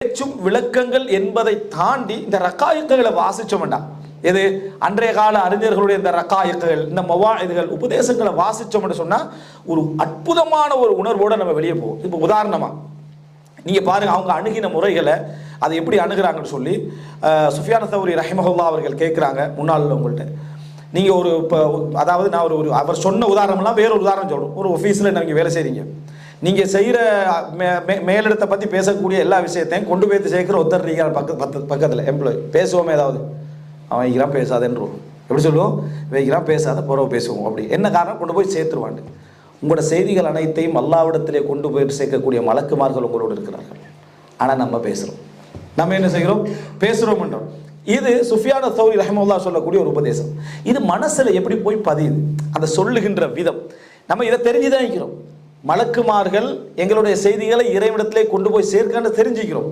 பேச்சும் விளக்கங்கள் என்பதை தாண்டி இந்த ரக்காயக்குகளை வாசிச்சோம் வேண்டாம் எது? அன்றைய கால அறிஞர்களுடைய இந்த ரக்காயக்குகள் இந்த மவாயுதுகள் உபதேசங்களை வாசிச்சோம்னு சொன்னா ஒரு அற்புதமான ஒரு உணர்வோட நம்ம வெளியே போவோம். இப்போ உதாரணமா நீங்க பாருங்க அவங்க அணுகின முறைகளை அதை எப்படி அணுகிறாங்கன்னு சொல்லி சுஃபியான சௌரி ரஹிமஹுல்லா அவர்கள் கேட்குறாங்க முன்னாள் உங்கள்கிட்ட நீங்க ஒரு இப்போ அதாவது நான் ஒரு ஒரு அவர் சொன்ன உதாரணம்லாம் வேற ஒரு உதாரணம் சொல்லணும் ஒரு ஆஃபீஸில் நீங்கள் வேலை செய்றீங்க. நீங்க செய்யற மே- மே- மேலிடத்தை பத்தி பேசக்கூடிய எல்லா விஷயத்தையும் கொண்டு போய் சேர்க்கிற ஒருத்தர் நீங்கள் பக்க பத்து பக்கத்தில் எம்ப்ளாய் பேசுவோமே ஏதாவது? அவன் வைக்கிறான் பேசாதேன்றோம் எப்படி சொல்லுவோம்? வைக்கிறான் பேசாத புறவு பேசுவோம். அப்படி. என்ன காரணம்? கொண்டு போய் சேர்த்துருவாண்டு. உங்களோட செய்திகள் அனைத்தையும் அல்லாவிடத்திலே கொண்டு போய் சேர்க்கக்கூடிய மலக்குமார்கள் உங்களோடு இருக்கிறார்கள். ஆனால் நம்ம பேசுகிறோம் நம்ம என்ன செய்கிறோம்? பேசுகிறோம் என்றோம் இது சுஃபியான சௌரி ரஹமுல்லா சொல்லக்கூடிய ஒரு உபதேசம். இது மனசில் எப்படி போய் பதியுது? அந்த சொல்லுகின்ற விதம். நம்ம இதை தெரிஞ்சுதான் இருக்கிறோம். மலக்குமார்கள் எங்களுடைய செய்திகளை இறைவிடத்திலே கொண்டு போய் சேர்க்கன்னு தெரிஞ்சுக்கிறோம்.